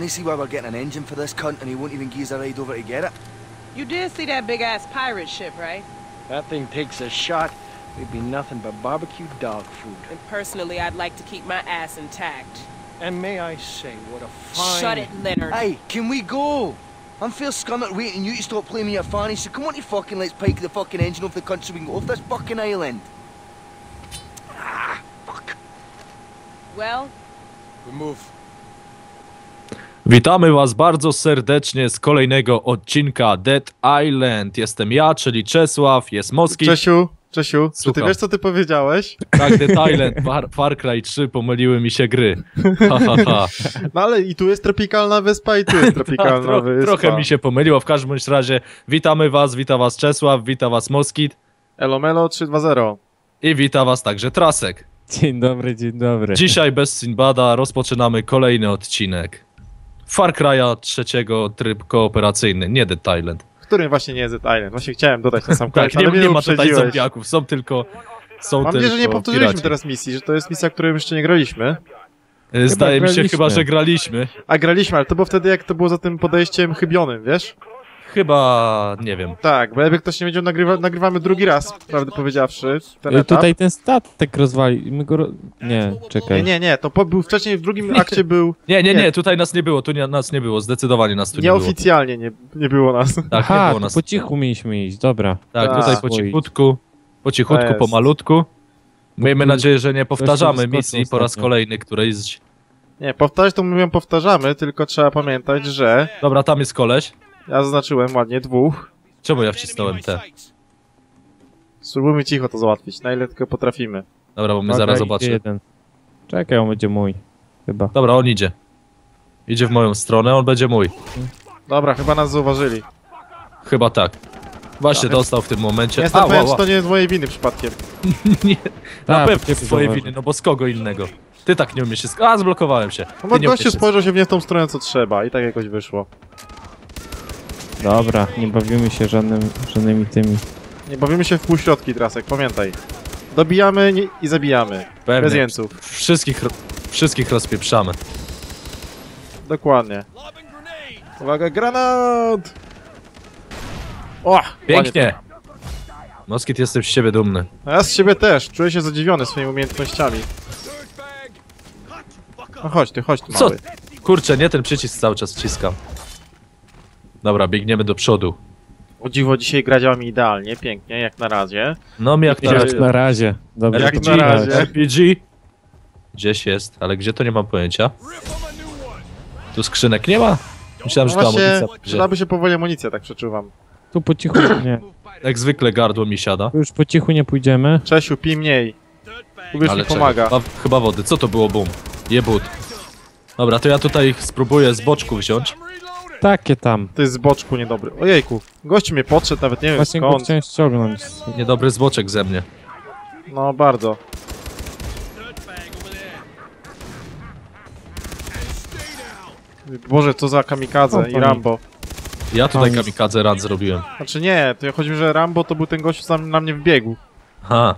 didn't see why we're getting an engine for this cunt and he won't even give us a ride over to get it. You did see that big ass pirate ship, right? That thing takes a shot, we'd be nothing but barbecue dog food. And personally, I'd like to keep my ass intact. And may I say, what a fine... Shut it, Leonard. Hey, can we go? I'm fair scum at waiting you to stop playing me a fanny, so come on you fucking let's pike the fucking engine off the cunt so we can go off this fucking island. Ah, fuck. Well, We move. Witamy Was bardzo serdecznie z kolejnego odcinka Dead Island. Jestem ja, czyli Czesław, jest Moski. Czesiu, Czesiu, czy ty wiesz co ty powiedziałeś? Tak, Dead Island, Far, Far Cry 3, pomyliły mi się gry. Ha, ha, ha. No ale i tu jest tropikalna wyspa i tu jest Tak, tropikalna tro, wyspa. trochę mi się pomyliło, w każdym razie witamy Was, wita Was Czesław, wita Was Moskit Elomelo 320. i wita Was także Trasek. Dzień dobry, dzień dobry. Dzisiaj bez Sinbada rozpoczynamy kolejny odcinek. Far Cry'a trzeciego tryb kooperacyjny, nie Dead Island. W którym właśnie nie jest Dead Island. Właśnie chciałem dodać na sam koniec, Tak, nie, nie ma tutaj zombiaków, są tylko... Są Mam nadzieję, że nie powtórzyliśmy piraci. teraz misji, że to jest misja, którą jeszcze nie graliśmy. E, Zdaje mi się graliśmy. chyba, że graliśmy. A graliśmy, ale to było wtedy, jak to było za tym podejściem chybionym, wiesz? Chyba, nie wiem. Tak, bo jakby ktoś nie wiedział, nagrywa, nagrywamy drugi raz, prawdę powiedziawszy, ten Y, etap. Tutaj ten statek rozwali. My go. Ro... Nie, czekaj. Nie, nie, nie, to po, był wcześniej, w drugim akcie był Nie, nie, Nie. nie, tutaj nas nie było, tu nie, nas nie było, zdecydowanie nas tu nie było. nieoficjalnie, nie, nie było nas. Tak, nie Aha, było to nas. po cichu mieliśmy iść, dobra. Tak, Tak. tutaj po cichutku, po cichutku, jest. pomalutku. Miejmy nadzieję, że nie powtarzamy misji po raz kolejny, którejś... Nie, powtarzać to mówią powtarzamy, tylko trzeba pamiętać, że Dobra, tam jest koleś. Ja zaznaczyłem ładnie dwóch. Czemu ja wcisnąłem te? Spróbujmy cicho to załatwić, na ile tylko potrafimy. Dobra, bo my zaraz idzie zobaczymy. Jeden. Czekaj, on będzie mój. Chyba. Dobra, on idzie. Idzie w moją stronę, on będzie mój. Dobra, chyba nas zauważyli. Chyba tak. Właśnie Dobra. dostał w tym momencie. Jestem Ała, pewien, to nie jest z mojej winy przypadkiem. nie, na Tak, pewno ciebie z twojej zauważył. winy, no bo z kogo innego? Ty tak nie umiesz się... sk- A, zblokowałem się. No Ty bo nie gościu umiesz się spojrzał się w nie w tą stronę, co trzeba i tak jakoś wyszło. Dobra, nie bawimy się żadnym, żadnymi tymi. Nie bawimy się w półśrodki, Trasek, pamiętaj. Dobijamy nie, i zabijamy. Pewnie. Bez jeńców. Wszystkich, wszystkich rozpieprzamy. Dokładnie. Uwaga, granat! O! Pięknie! Moskit, jestem z ciebie dumny. A ja z siebie też. Czuję się zadziwiony swoimi umiejętnościami. No chodź ty, chodź ty, Co? mały. Kurczę, nie ten przycisk cały czas wciskam. Dobra, biegniemy do przodu. O dziwo, dzisiaj gra działa mi idealnie, pięknie, jak na razie. No mi jak na Jak razie. na razie. Dobra, Jak RPG, na razie. RPG. Gdzieś jest, ale gdzie to nie mam pojęcia. Tu skrzynek nie ma? Myślałem, No że to właśnie, amunicja. przydałaby się powoli amunicja, tak przeczuwam. Tu po cichu nie. Jak zwykle gardło mi siada. Tu już po cichu nie pójdziemy. Czesiu, pij mniej. Uwierz mi, czekaj, pomaga. Chyba, chyba wody. Co to było, bum? Jebut. Dobra, to ja tutaj spróbuję z boczku wziąć. Takie tam. To jest z boczku niedobry. Ojejku, gość mnie podszedł, nawet nie wiem Właśnie go skąd. chciałem ściągnąć. Niedobry zboczek ze mnie. No, bardzo. Boże, co za kamikadze O, i. Rambo. Ja tutaj Tam kamikadze rad zrobiłem. Znaczy nie, to chodzi mi, że Rambo to był ten gość, co na mnie wbiegł. Aha,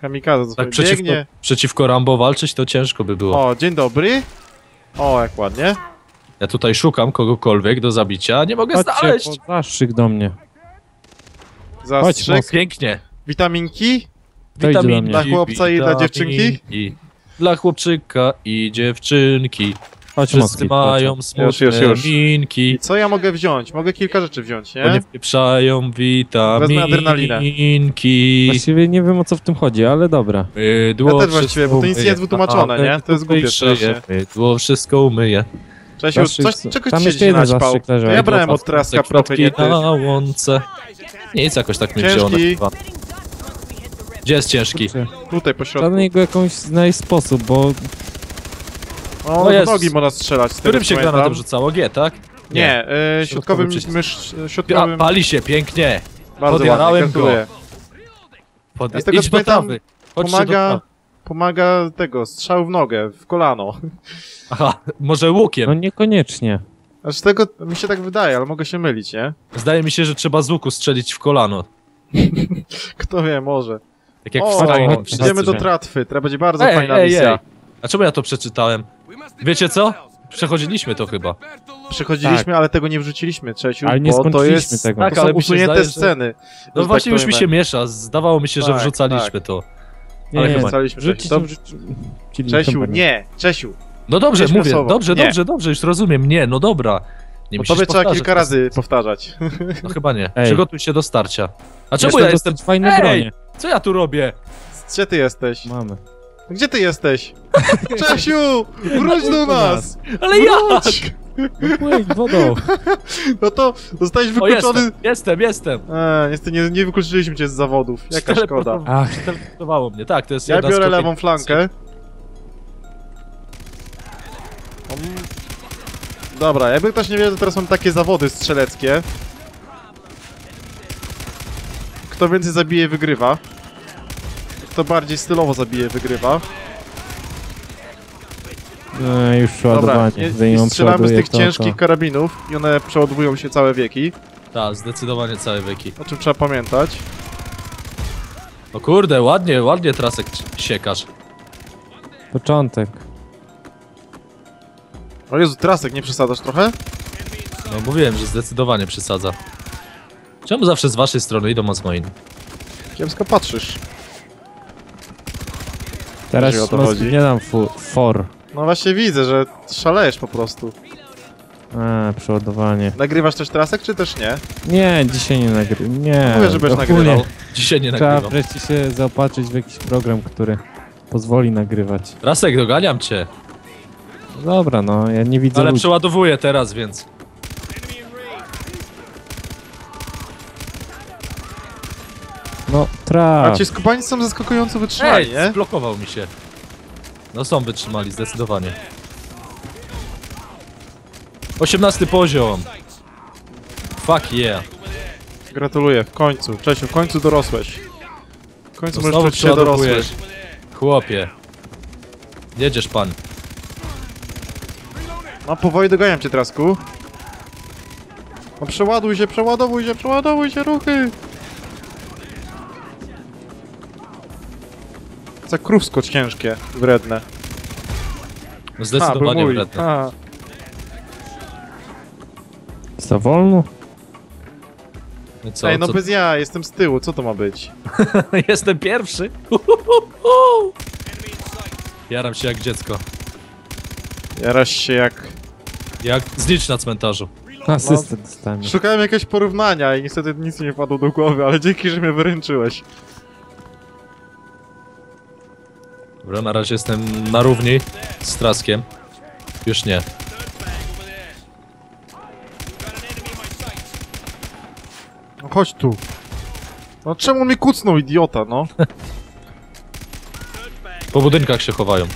Kamikadze, co tak przeciwko, biegnie. przeciwko Rambo walczyć to ciężko by było. O, dzień dobry. O, jak ładnie. Ja tutaj szukam kogokolwiek do zabicia, nie mogę Chodźcie znaleźć. po zastrzyk do mnie. Zastrzyk. Chodź, Pięknie. Witaminki. To idzie do Witaminki, mnie. Dla chłopca i dla dziewczynki? witaminki. Dla chłopczyka i dziewczynki. Chodź, Wszyscy Moskit, mają chodź. smutne Już, już, już. minki, I co ja mogę wziąć? Mogę kilka rzeczy wziąć, bo nie nie? wpieprzają adrenalinę. witaminki. Właściwie nie wiem o co w tym chodzi, ale dobra. Mydło Ja też właściwie, bo to nic nie jest wytłumaczone, nie? To jest głupie strasznie. Mydło wszystko umyje. Czesiu, Zastrzyk- coś, czegoś tam ci jeszcze się jeden naćpał. zastrzyk leży. To ja brałem od traska prochy, Kwiatki nie ty. na łące. Nic, jakoś tak mnie Ciężki. wzięło na chyba. Gdzie jest ciężki? Kurczę, Tutaj po środku. Trzeba na niego jakąś znaleźć sposób, bo O, No jest. nogi można strzelać. z tego, Którym co się pamiętam. granatem rzucało? G, tak? Nie, y, środkowym przycisk. mysz, y, A, środkowym. pali się, pięknie. Bardzo podjarałem ładnie, go. gratuluję. Pod... Ja z tego Idź co do pamiętam, do Pomaga. Pomaga tego, strzał w nogę, w kolano. Aha, może łukiem. no niekoniecznie. Aż z tego mi się tak wydaje, ale mogę się mylić, nie? Zdaje mi się, że trzeba z łuku strzelić w kolano. Kto wie, może. Tak jak o, w chodź, idziemy do że- tratwy, to będzie bardzo Ej, fajna ej, misja. ej. A czemu ja to przeczytałem? Wiecie co? Przechodziliśmy to chyba. Przechodziliśmy, ale tego nie wrzuciliśmy, Czesiu, Ale nie bo to jest... tego. Tak, to ale usunięte zdaje, że- sceny. No że właśnie tak już mi się powiemy. miesza. Zdawało mi się, że Tak, wrzucaliśmy tak. to. Nie, Ale nie, chyba to. wrzucili Czesiu, nie, Czesiu, No dobrze, Jedźmy mówię. słowo. Dobrze, Nie. dobrze, dobrze, już rozumiem. Nie, no dobra. Nie bo tobie trzeba powtarzać. kilka razy powtarzać. No chyba nie. Ej. Przygotuj się do starcia. A czemu Jestem ja jestem... fajne Ej! bronie. Co ja tu robię? Gdzie ty jesteś? Mamy. Gdzie ty jesteś? Czesiu, wróć do nas! Ale ja! No płyń wodą. No to zostałeś O, wykluczony... jestem, jestem, jestem. Eee, niestety nie, nie wykluczyliśmy cię z zawodów. Jaka szkoda. Ach, Teleportowało mnie, tak, to jest Ja jedna z biorę lewą flankę. Um, Dobra, jakby ktoś nie wiedział, to teraz mam takie zawody strzeleckie. Kto więcej zabije, wygrywa. Kto bardziej stylowo zabije, wygrywa. No, już Dobra, przeładowanie. ją strzelamy z tych to- ciężkich to- karabinów i one przeładowują się całe wieki. Tak, zdecydowanie całe wieki. O czym trzeba pamiętać. O kurde, ładnie, ładnie trasek siekasz. Początek. O Jezu, trasek, nie przesadzasz trochę? No mówiłem, że zdecydowanie przesadza. Czemu zawsze z waszej strony idą od mojej? Kiepsko patrzysz. Teraz Jeżeli o to most chodzi. nie dam fu for. No właśnie widzę, że szalejesz po prostu. A, przeładowanie. Nagrywasz też trasek, czy też nie? Nie, dzisiaj nie nagrywam. Nie. Mówię, żebyś ogólnie nagrywał. Dzisiaj nie Trzeba nagrywam. wreszcie się zaopatrzyć w jakiś program, który pozwoli nagrywać. Trasek, doganiam cię. Dobra, no, ja nie widzę Ale ludzi. przeładowuję teraz, więc... No, A traf. ci skubani są zaskakująco wytrzymali, Ej, nie? zblokował mi się. No są wytrzymali, zdecydowanie. 18 poziom. Fuck yeah. Gratuluję, w końcu. Czesiu, w końcu dorosłeś. W końcu No możesz się przeładowujesz. Chłopie. Jedziesz pan. No powoli doganiam cię, Trasku. No przeładuj się, przeładowuj się, przeładowuj się, ruchy! Za krówsko ciężkie, wredne. No Zdecydowanie wredne. A, Za wolno? No Co, Ej, no co? bez ja, jestem z tyłu, co to ma być? Jestem pierwszy. Jaram się jak dziecko. Jaraś się jak... Jak znicz na cmentarzu. Asystę dostałem. Szukałem jakiegoś porównania i niestety nic mi nie wpadło do głowy, ale dzięki, że mnie wyręczyłeś. Dobra, na razie jestem na równi z Traskiem. Już nie. No chodź tu. No czemu mi kucnął, idiota, no? Po budynkach się chowają.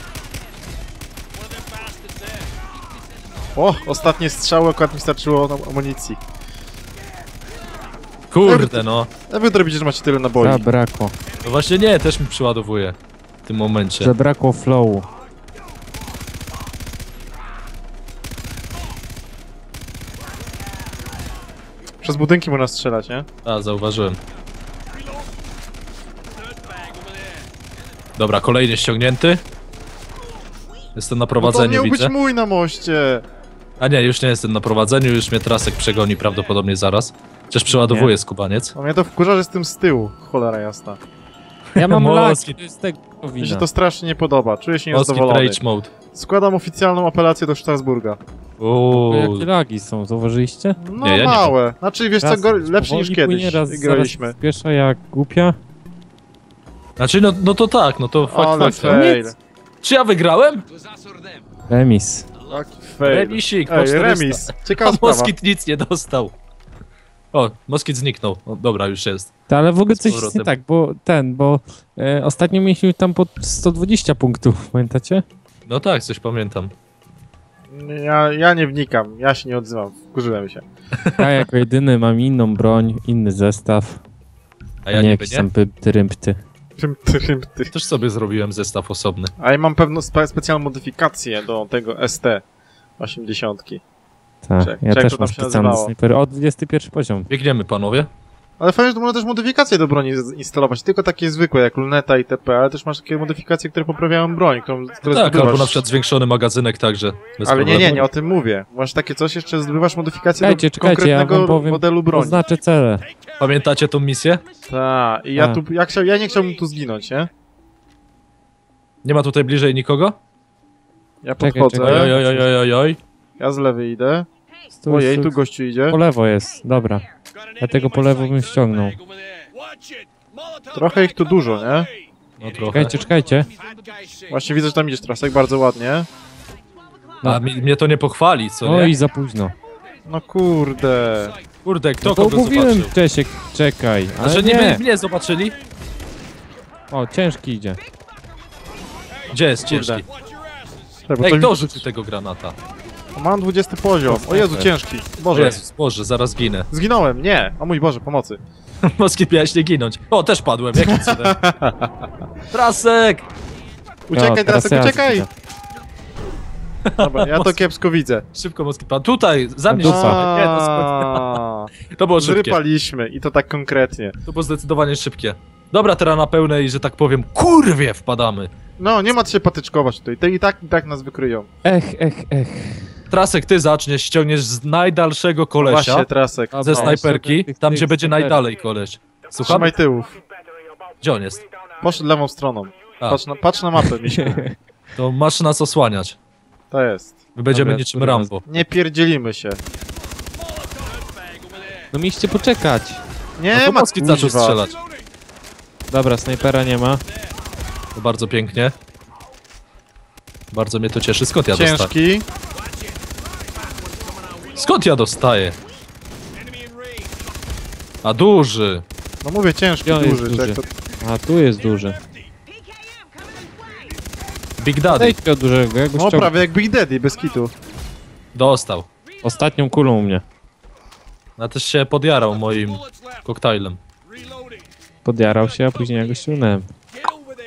O, ostatnie strzały akurat mi starczyło amunicji. Kurde no. Ja wy robicie, że macie tyle naboi. Zabrakło. No właśnie nie, też mi przyładowuje. W tym momencie. Zabrakło flowu. Przez budynki można strzelać, nie? A, zauważyłem. Dobra, kolejny ściągnięty. Jestem na No to prowadzeniu, miał widzę. być mój na moście. A nie, już nie jestem na prowadzeniu, już mnie Trasek przegoni prawdopodobnie zaraz. Chociaż przeładowuje skubaniec. A mnie to wkurza, że jestem z tyłu. Cholera jasna. Ja mam laki, to jest tego Mi się to strasznie nie podoba. Czuję się niezadowolony. Rage Mode. Składam oficjalną apelację do Strasburga. Uuu. Jakie lagi są, zauważyliście? No Nie, ja nie małe. Znaczy wiesz co, Raz go, lepsze niż kiedyś płynie, raz, graliśmy. Spiesza jak głupia. Znaczy, no, no to tak, no to fakt Ale faktem. fail. Czy ja wygrałem? Remis. Remisik, Ej, 400. remis. A Ciekawa sprawa. Moskit nic nie dostał. O, Moskit zniknął. O, dobra, już jest. To, ale w ogóle coś jest nie tak, bo ten, bo e, ostatnio mieliśmy tam po 120 punktów, pamiętacie? No tak, coś pamiętam. Ja, ja nie wnikam, ja się nie odzywam. Wkurzyłem się. Ja jako jedyny mam inną broń, inny zestaw, A ja nie niby jakieś nie. tam. Tym, tym, tym. Też sobie zrobiłem zestaw osobny. A ja mam pewną spe specjalną modyfikację do tego ST 80. Tak, Czek- ja czek, też to mam się specjalny nazywało. snajper. O, 21 poziom. Biegniemy, panowie. Ale fajnie, że można też modyfikacje do broni z- instalować. Tylko takie zwykłe, jak luneta i TP, ale też masz takie modyfikacje, które poprawiają broń, którą, które Tak, albo zdobywasz. na przykład zwiększony magazynek także. bez Ale nie, nie, problemu. nie o tym mówię. Masz takie coś, jeszcze zdobywasz modyfikację Czekajcie, do czekajcie, ja konkretnego wam powiem, modelu broni. Oznaczę cele. Pamiętacie tą misję? Tak, i ja Tak. tu, ja, chciał, ja nie chciałbym tu zginąć, nie? Nie ma tutaj bliżej nikogo? Ja Czekaj, podchodzę, czekaj. Oj, ja z lewej idę. Stój, Ojej, stój. tu gościu idzie. Po lewo jest, dobra. Ja tego po lewo bym ściągnął. Trochę ich tu dużo, nie? No trochę. Czekajcie, czekajcie. Właśnie widzę, że tam idziesz trasek, bardzo ładnie. A mi, mnie to nie pochwali, co Oj, nie? za późno. No kurde. Kurde, kto No to kogo mówiłem, zobaczył? Czesiek, czekaj. A Ale że nie, nie. mnie, mnie zobaczyli? O, ciężki idzie. Gdzie jest ciężki? Tak, bo Ej, to kto rzucił tego granata? Mam 20 poziom. O Jezu, ciężki. O Boże. Jezus, Boże, zaraz ginę. Zginąłem, nie. O mój Boże, pomocy. Moskit miałeś nie ginąć. O, też padłem, jakim cudem. Trasek! Uciekaj ja uciekaj! Dobra, ja to kiepsko widzę. Szybko Moskit padł. Tutaj, za mnie szybko. Nie, to, Aaaa, to było szybkie. Zrypaliśmy i to tak konkretnie. To było zdecydowanie szybkie. Dobra, teraz na pełnej, że tak powiem, kurwie wpadamy. No, nie ma co się patyczkować tutaj. Te i tak, i tak nas wykryją. Ech, ech, ech. Trasek, ty zaczniesz, ściągniesz z najdalszego kolesia Właśnie, trasek. Ze snajperki, tych- tam tych gdzie będzie snajperek. najdalej koleś. Słucham? Trzymaj tyłów. Gdzie on jest? Poszedł lewą stroną. A. Patrz na, patrz na mapę, Miśku. To masz nas osłaniać. To jest. My będziemy Dobra, niczym kurwa. Rambo. Nie pierdzielimy się. No mieliście poczekać. Nie No to ma Moskit zaczął strzelać. Dobra, snajpera nie ma. To bardzo pięknie. Bardzo mnie to cieszy. Skąd ja dostaję? Ciężki. Skąd ja dostaję? A duży. No mówię ciężki, jest duży. duży? Tak to... A, tu jest duży. Big Daddy. Zejdź od dużego, ja go No ściągnę. prawie jak Big Daddy, bez kitu. Dostał. Ostatnią kulą u mnie. A też się podjarał moim koktajlem. Podjarał się, a później ja go ściągnąłem.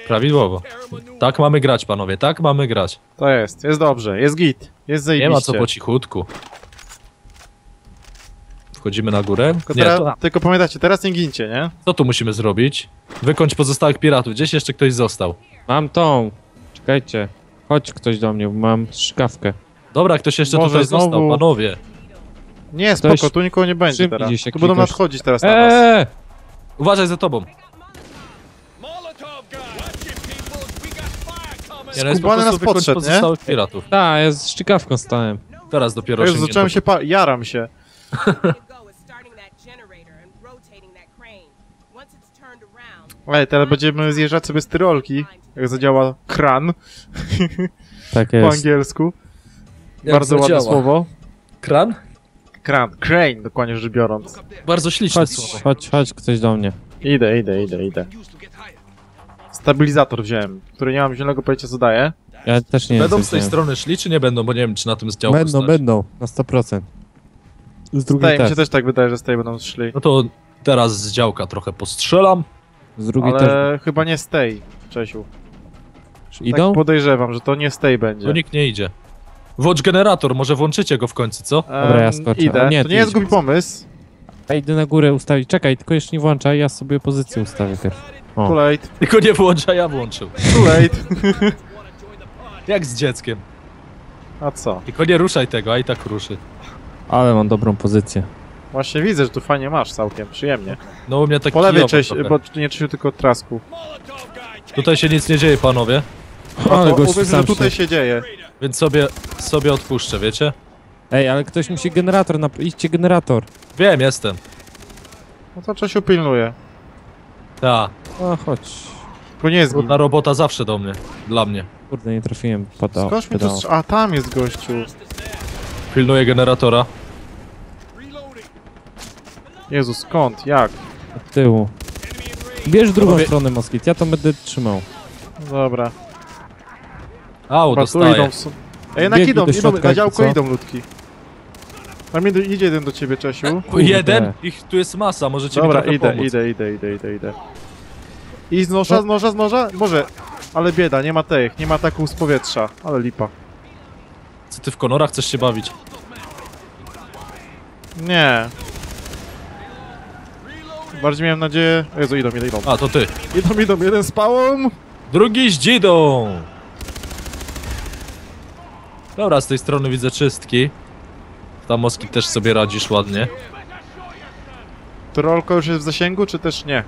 Prawidłowo. Tak mamy grać, panowie, tak mamy grać. To jest, jest dobrze, jest git. Jest Nie zajebiście. ma co po cichutku. Wchodzimy na górę. Tylko, Nie, teraz, to, tylko pamiętajcie, teraz nie gincie, nie? co tu musimy zrobić? Wykończ pozostałych piratów. Gdzieś jeszcze ktoś został. Mam tą. Czekajcie. Chodź ktoś do mnie, bo mam strzykawkę. Dobra, ktoś jeszcze Może tutaj został, znowu- panowie. Nie, Ktoś- spoko, tu nikogo nie będzie teraz. się Tu będą nadchodzić teraz na nas. Eee! Uważaj za tobą. No jest po Skubany nas podszedł, nie? pozostałych piratów. Ta, ja z strzykawką stałem. Teraz dopiero Jezu, osiągnięto. zacząłem się pa... Jaram się. Ej, teraz będziemy zjeżdżać sobie z tyrolki. Jak zadziała kran Tak po jest. angielsku. Jak Bardzo ładne zadziała. słowo. Kran? Kran, crane dokładnie rzecz biorąc. Bardzo śliczne Chodź, słowo. chodź, chodź ktoś do mnie. Idę, idę, idę, idę. Stabilizator wziąłem, który nie mam zielonego pojęcia co daje. Ja też nie Będą z tej strony szli, czy nie będą? Bo nie wiem, czy na tym z działku Będą, stać. będą, na 100%. Z drugiej Tutaj mi się też. też tak wydaje, że z tej będą szli. No to teraz z działka trochę postrzelam. Z drugiej też. Ale chyba nie z tej, Czesiu. Idą? Tak podejrzewam, że to nie z tej będzie. nikt nie idzie. Włącz generator, może włączycie go w końcu, co? Dobra, ja skoczę. Idę. O nie, to nie jest głupi pomysł. Ja idę na górę ustawić. Czekaj, tylko jeszcze nie włączaj, ja sobie pozycję ustawię pierw. O. Too late, Tylko nie włącza, ja włączył. too late. Jak z dzieckiem. A co? Tylko nie ruszaj tego, a i tak ruszy. Ale mam dobrą pozycję. Właśnie widzę, że tu fajnie masz całkiem, przyjemnie. No u mnie tak Po lewej trochę. bo nie Czesiu, tylko Trasku. Tutaj się nic nie dzieje, panowie. Ale sam że tutaj się... dzieje. Więc sobie, sobie odpuszczę, wiecie? Ej, ale ktoś musi generator nap... Idźcie generator. Wiem, jestem. No to Czesiu pilnuje. Ta, O, chodź. Tylko nie zgin. trudna robota zawsze do mnie. Dla mnie. Kurde, nie trafiłem. Pada, Skądś mi tu pedał. strz- A, tam jest gościu. Pilnuję generatora. Jezu, skąd? Jak? Od tyłu. Bierz drugą stronę, Moskit. Ja to będę trzymał. No Dobra. Au, Chyba tu dostaję. idą. w su- Ej, jednak Biegli idą, do idą, środka, na działko co? idą ludki. Tam idzie, idzie jeden do ciebie, Czesiu. Kurde. Jeden? Ich tu jest masa, możecie Dobra, mi trochę idę, pomóc. idę, idę, idę, idę, idę. I z noża, z noża, z noża? Może. Ale bieda, nie ma tych, nie ma taką z powietrza. Ale lipa. Co ty w konorach chcesz się bawić? Nie. Bardziej miałem nadzieję... O Jezu, idą, idą, idą. A, to ty. Idą, idą, jeden z pałą. Drugi z dzidą! Dobra, z tej strony widzę czystki. Tam Moskit też sobie radzisz ładnie. Trolko już jest w zasięgu, czy też nie?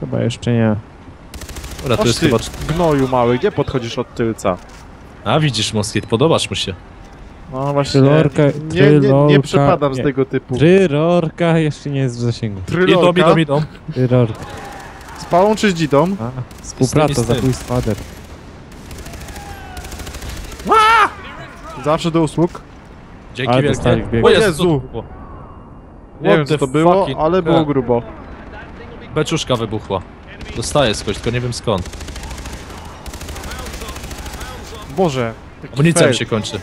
Chyba jeszcze nie. Dobra, to Oż jest ty, chyba... gnoju mały, gdzie podchodzisz od tylca? A, widzisz Moskit, podobasz mu się. No właśnie, Trylorka, nie, nie, nie trylorka, przepadam z tego typu. Tryrorka jeszcze nie jest w zasięgu. Idą, Trylorka idą, idą. Tryrorka. z pałą czy z dzidą? A, współpraca, z tym. zabójstwo Ader. Zawsze do usług. Dzięki Ale wielkie. O Jezu? Nie wiem co to było, ale było hell? grubo. Beczuszka wybuchła. Dostaję skądś, tylko nie wiem skąd. Boże. Amunicja mi się kończy.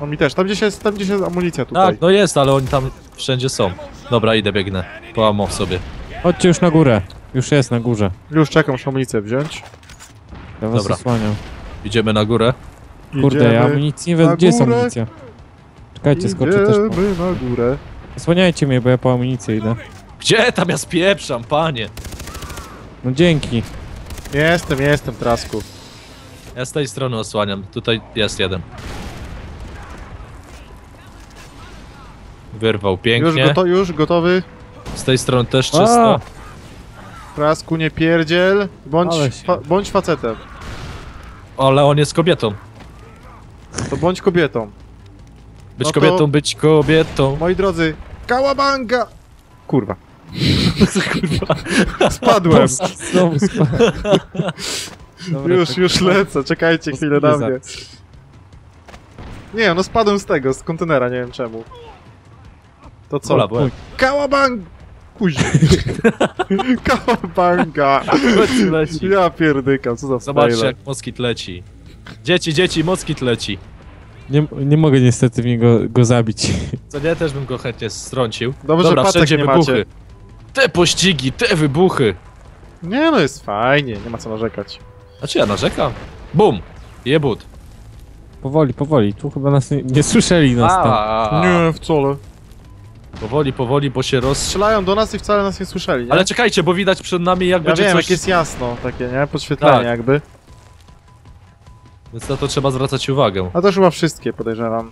No mi też, tam gdzieś jest, tam gdzieś jest amunicja tutaj. Tak, no jest, ale oni tam wszędzie są. Dobra, idę, biegnę. Po ammo sobie. Chodźcie już na górę. Już jest na górze. Już czekam, muszę amunicję wziąć. Ja was Dobra. osłaniam. Idziemy na górę. Kurde, ja Idziemy amunicji nie na wezmę. Gdzie jest górę. amunicja? Czekajcie, skoczę też po... Idziemy na górę. Osłaniajcie mnie, bo ja po amunicję idę. Gdzie tam ja spieprzam, panie? No dzięki. Jestem, jestem, Trasku. Ja z tej strony osłaniam. Tutaj jest jeden. Wyrwał Już, pięknie. goto już gotowy? Z tej strony też A! czysto. Trasku, nie pierdziel. Bądź, fa bądź facetem. Ale on jest kobietą. To bądź kobietą. Być No to- kobietą, być kobietą. Moi drodzy, kałabanga! Kurwa. Spadłem. Znowu spadł. Dobra, Już, tak- już lecę, czekajcie to chwilę na mnie. Nie, no spadłem z tego, z kontenera, nie wiem czemu. To co? Kola, byłem. Kałabang! Kuźnie. Kałabanga! leci. Ja pierdykam, co za Zobaczcie jak moskit leci. Dzieci, dzieci, moskit leci. Nie, nie mogę niestety w niego go zabić. Co nie, też bym go chętnie strącił. Dobrze, że Dobra, patek wszędzie nie wybuchy. macie. Te pościgi, te wybuchy. Nie no, jest fajnie, nie ma co narzekać. Znaczy ja narzekam. Bum! Jebut. Powoli, powoli. Tu chyba nas nie, nie słyszeli nas tam. A, Nie, wcale. Powoli, powoli, bo się roz... Strzelają do nas i wcale nas nie słyszeli, nie? Ale czekajcie, bo widać przed nami jak ja będzie wiem, coś... jak jest jasno, takie, nie? Podświetlenie Tak. jakby. Więc na to trzeba zwracać uwagę. A to już chyba wszystkie, podejrzewam.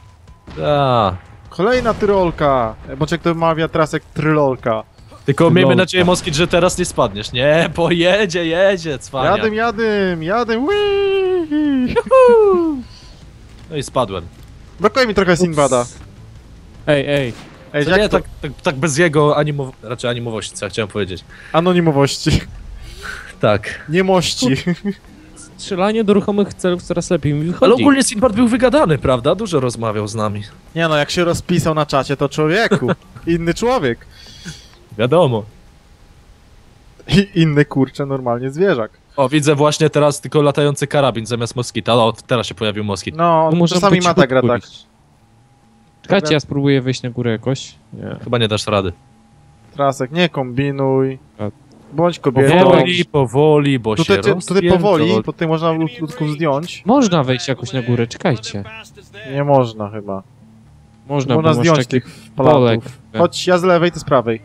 A, Kolejna tyrolka! Bądź jak to mawia trasek trylolka. tylko miejmy Lolka. nadzieję, Moskit, że teraz nie spadniesz. Nie, pojedzie, jedzie, cwania. Jadym, jadym, jadym, Wii! No i spadłem. Brakuje mi trochę Sinbada. Ej, ej. Ej, jak nie, to? tak, tak, tak bez jego animow... raczej animowości, co ja chciałem powiedzieć. Anonimowości. Tak. Niemości. Strzelanie do ruchomych celów coraz lepiej mi wychodzi. Ale ogólnie Sinbad był wygadany, prawda? Dużo rozmawiał z nami. Nie no, jak się rozpisał na czacie, to człowieku. Inny człowiek. Wiadomo. I inny kurczę, normalnie zwierzak. O, widzę właśnie teraz tylko latający karabin zamiast moskita. O, teraz się pojawił moskit. No, No możemy czasami ma ta gra tak. Czekajcie, ja spróbuję wejść na górę jakoś. Nie. Chyba nie dasz rady. Trasek, nie kombinuj. A- Bądź kobietą. Powoli, powoli, bo Tutaj, się ty- tutaj powoli, bo tutaj można lud- ludków zdjąć. Można wejść jakoś na górę, czekajcie. Nie można chyba. Można, Można bo masz zdjąć tych polek. palatów. Chodź, ja z lewej, ty z prawej.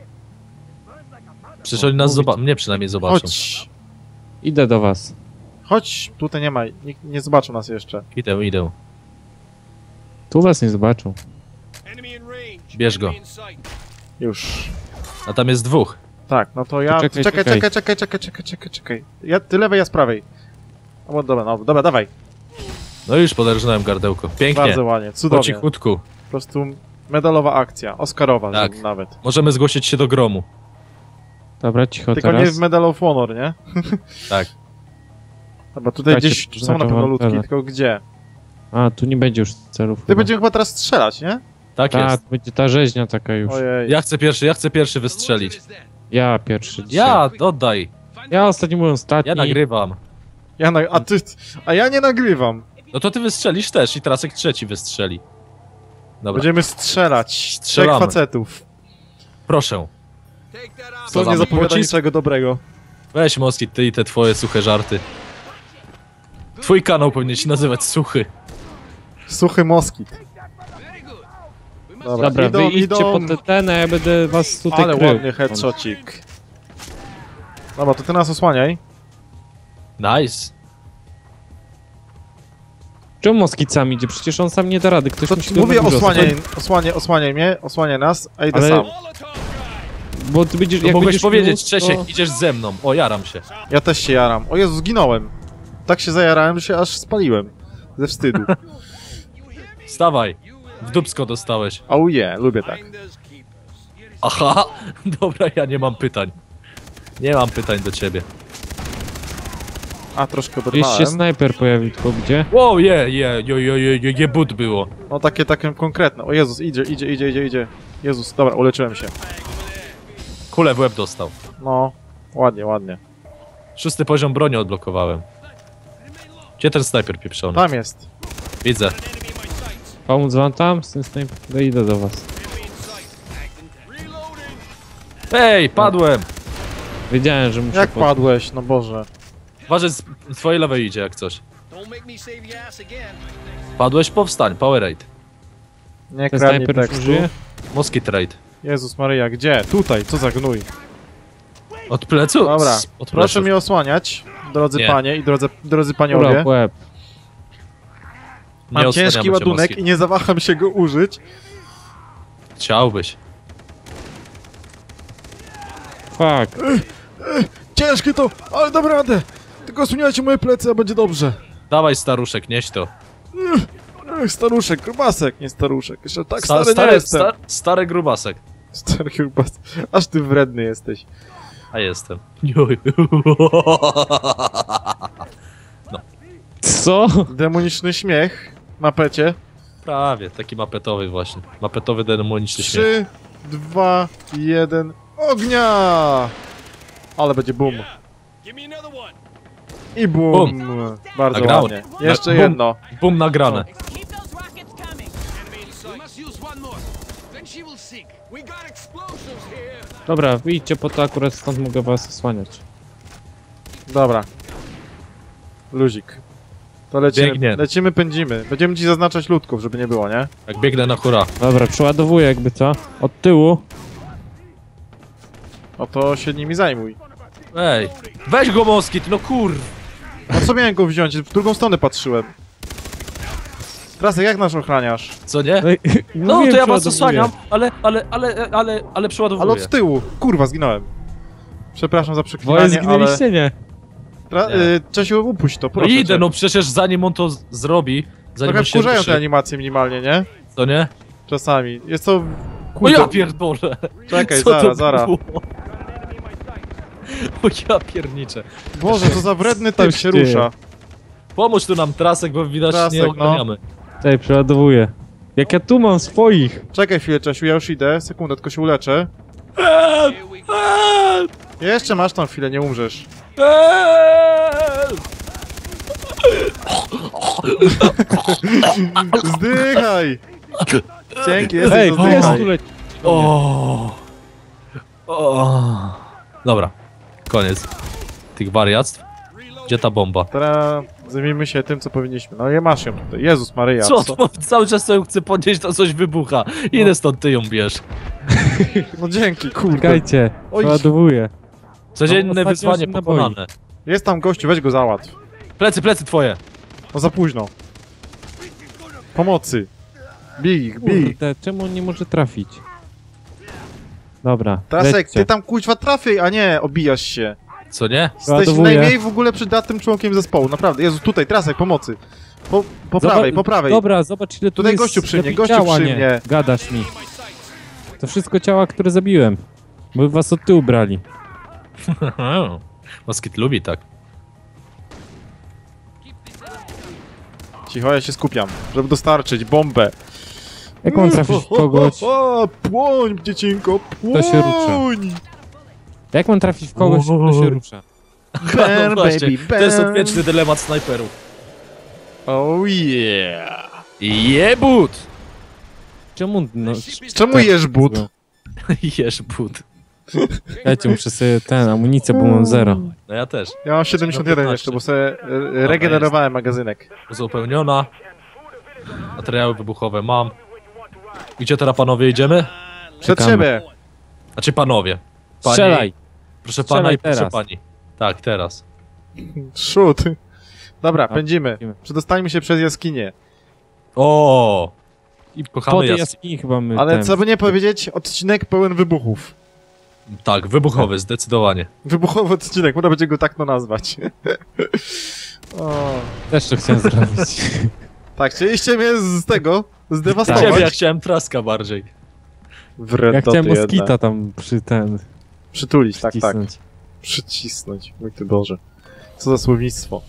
Przecież oni nas zobaczą, mnie przynajmniej zobaczą. Chodź. Idę do was. Chodź, tutaj nie ma, nie, nie zobaczą nas jeszcze. Idę, idę. Tu was nie zobaczą. Bierz go. Już. A tam jest dwóch. Tak, no to ja... To czekaj, czekaj, czekaj, czekaj. czekaj, czekaj, czekaj, czekaj. Ja, ty lewej, ja z prawej. O, dobra, no, dobra, dawaj. No już poderżnąłem gardełko. Pięknie. Bardzo ładnie, Po cudownie. cichutku. Po prostu medalowa akcja, Oscarowa Tak. nawet. Możemy zgłosić się do gromu. Dobra, cicho Tylko nie teraz. w Medal of Honor, nie? Tak. Dobra, tutaj Czekajcie, gdzieś są na pewno ludki, tylko gdzie? A, tu nie będzie już celów. Ty chyba. będziemy chyba teraz strzelać, nie? Tak Ta, jest. to będzie ta rzeźnia taka już. Ojej. Ja chcę pierwszy, ja chcę pierwszy wystrzelić. Ja pierwszy dzisiaj. Ja, oddaj. Ja ostatni byłem ostatni. Ja nagrywam. Ja na... A ty... A ja nie nagrywam. No to ty wystrzelisz też i Trasek trzeci wystrzeli. Dobra, Będziemy strzelać. Trzech Strzelamy. facetów. proszę. Co za nie zapowiada pocisk? niczego dobrego. Weź Moskit, ty i te twoje suche żarty. Twój kanał powinien się nazywać Suchy. Suchy moskit. Dobra, Dobra, idą, wy idźcie idą. po te ten, a ja będę was tutaj Ale krył. ładny headshotcik. Dobra, to ty nas osłaniaj. Nice. Czemu moskicami idzie? Przecież on sam nie da rady. Ktoś To musi go mówię osłaniaj, osłaniaj, osłaniaj mnie, osłaniaj nas, a idę Ale- sam. Bo ty będziesz, jak mogłeś będziesz powiedzieć, minut, Czesiek, to- idziesz ze mną. O, jaram się. Ja też się jaram. O Jezu, zginąłem. Tak się zajarałem, że się aż spaliłem. Ze wstydu. Stawaj. W dubsko dostałeś. Auje, lubię tak. Aha, dobra, ja nie mam pytań. Nie mam pytań do ciebie. A, troszkę Gdzieś się snajper pojawił, tylko gdzie? Wow, je, je, je, je, je, je, je but było. No takie, takie konkretne. O Jezus, idzie, idzie, idzie, idzie, idzie. Jezus, dobra, uleczyłem się. Kulę w łeb dostał. No, ładnie, ładnie. Szósty poziom broni odblokowałem. Gdzie ten snajper pieprzony? Tam jest. Widzę. Pomóc wam tam? Z tym snajper? No idę do was. Ej, padłem! Wiedziałem, że muszę Jak pod- padłeś, no Boże. Uważaj, z z twojej lewej idzie jak coś. Padłeś, powstań, powerade. Nie Ten kradnij snajper już tekstu. żyje? Moski trade. Jezus Maryja, gdzie? Tutaj, co za gnój. Od plecu? Dobra, S- Od proszę pleców. mnie osłaniać, drodzy Nie. panie i drodzy, drodzy paniowie. łeb. Mam ciężki cię, ładunek i nie zawaham się go użyć. Chciałbyś. Fuck. Ciężkie to, ale dam radę. Tylko osłaniajcie moje plecy, a będzie dobrze. Dawaj staruszek, nieś to. Ech, staruszek, grubasek, nie staruszek. Jeszcze tak Sta- stary nie jestem. sta- stary grubasek. Stary grubas. Aż ty wredny jesteś. A jestem. Co? Demoniczny śmiech na pecie. Prawie, taki mapetowy właśnie. Mapetowy demoniczny. Trzy, dwa, jeden, ognia! Ale będzie boom. I boom. Bardzo Nagrałem. ładnie. Jeszcze Na- jedno. Bum nagrane. Dobra, wyjdźcie po to, akurat stąd mogę was osłaniać. Dobra. Luzik. To lecimy, Biegnie. lecimy, pędzimy. Będziemy ci zaznaczać ludków, żeby nie było, nie? Jak biegnę na hura. Dobra, przeładowuję jakby co. Od tyłu. No to się nimi zajmuj. Ej, weź go moskit, no kur... No co miałem go wziąć? W drugą stronę patrzyłem. Trasek, jak nasz ochraniasz? Co nie? No mówiłem, to ja was osłaniam, ale, ale, ale, ale, ale Ale przeładowuję. od tyłu! Kurwa, zginąłem. Przepraszam za przeklinanie, ale... zginęliście, nie? Nie. y, Czesiu, upuść to, No proszę idę, cię. no przecież zanim on to z- zrobi, zanim Trochę on się wkurzają te ruszy, animacje minimalnie, nie? co nie? Czasami. Jest to... O Kurde, ja pierdolę! czekaj, Co to zaraz, zaraz. było? O ja pierniczę. Boże, to za wredny Co typ się rusza. Pomóż tu nam trasek, bo widać Trasek, nie no. ogarniamy. Czekaj, przeładowuję. Jak ja tu mam swoich. Czekaj chwilę, Czesiu, ja już idę. Sekundę, tylko się uleczę. Eee, eee, Jeszcze masz tam chwilę, nie umrzesz. Zdychaj! Dzięki, jesteś, Ej, jest zdychaj. tu leci. O. O. Dobra, koniec tych wariactw. Gdzie ta bomba? Teraz zajmijmy się tym, co powinniśmy. No nie masz ją tutaj. Jezus Maryja, Co? co? To cały czas ją chcę podnieść, to coś wybucha. Idę stąd, ty ją bierz. No dzięki, kurde. Czekajcie, Oj. przeładowuję. Codzienne No, ostatnio wyzwanie naboi. pokonane. Jest tam gościu, weź go załatw. Plecy, plecy twoje. No za późno. Pomocy. Bij ich, bij. Kurde, czemu on nie może trafić? Dobra, Trasek, lećcie. ty tam kuźwa trafiej, a nie obijasz się. Co nie? Jesteś najmniej w ogóle przydatnym członkiem zespołu, naprawdę. Jezu, tutaj, Trasek, pomocy. Po, po Zobacz- prawej, po prawej. Dobra, zobacz ile tu Tutaj jest gościu przy mnie, gościu przy nie. mnie. Gadasz mi. To wszystko ciała, które zabiłem. Bo was od tyłu brali. Moskit lubi tak. Cicho, ja się skupiam, żeby dostarczyć bombę. Jak mam trafić w kogoś? O, o, płoń, dziecinko, płoń! To się rusza. Jak mam trafić w kogoś, kto się rusza? Burn, No właśnie, baby, To jest odwieczny dylemat snajperów. Oh yeah. Jebut! Czemu? No, Czemu jesz but? Jesz but. Dajcie, muszę sobie ten, amunicję, bo mam zero. No ja też. Ja mam 71 jeszcze, bo sobie e, regenerowałem magazynek. Uzupełniona. Materiały wybuchowe mam. Gdzie teraz panowie idziemy? Przed Czekamy. siebie. Znaczy panowie. Pani, Strzelaj! Proszę pana Strzelaj i proszę teraz. pani. Tak, teraz. Shoot. Dobra, A, pędzimy. pędzimy. Przedostańmy się przez jaskinię. O! I Po kochamy tej jas... jaskini chyba my Ale ten... co by nie powiedzieć, odcinek pełen wybuchów. Tak, wybuchowy, zdecydowanie. Wybuchowy odcinek, można będzie go tak no nazwać. o, Też to chciałem zrobić. tak, chcieliście mnie z tego Ciebie zdewastować. ja chciałem traska bardziej. Ja Wrednoty chciałem moskita tam przy ten... Przytulić, tak, tak. wcisnąć. Przycisnąć. Mój ty Boże. Co za słownictwo.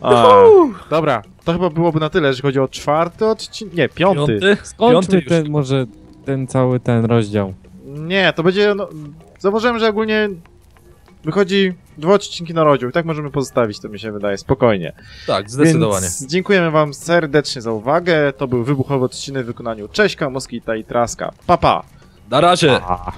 A, dobra, to chyba byłoby na tyle, jeżeli chodzi o czwarty odcinek. Nie, piąty. Piąty? Skończmy Piąty ten, może ten cały ten rozdział. Nie, to będzie. No, zauważyłem, że ogólnie wychodzi dwa odcinki na rozdział i tak możemy pozostawić, to mi się wydaje, spokojnie. Tak, zdecydowanie. Więc dziękujemy wam serdecznie za uwagę. To był wybuchowy odcinek w wykonaniu Cześka, Moskita i Traska. Pa, pa! Na razie! A.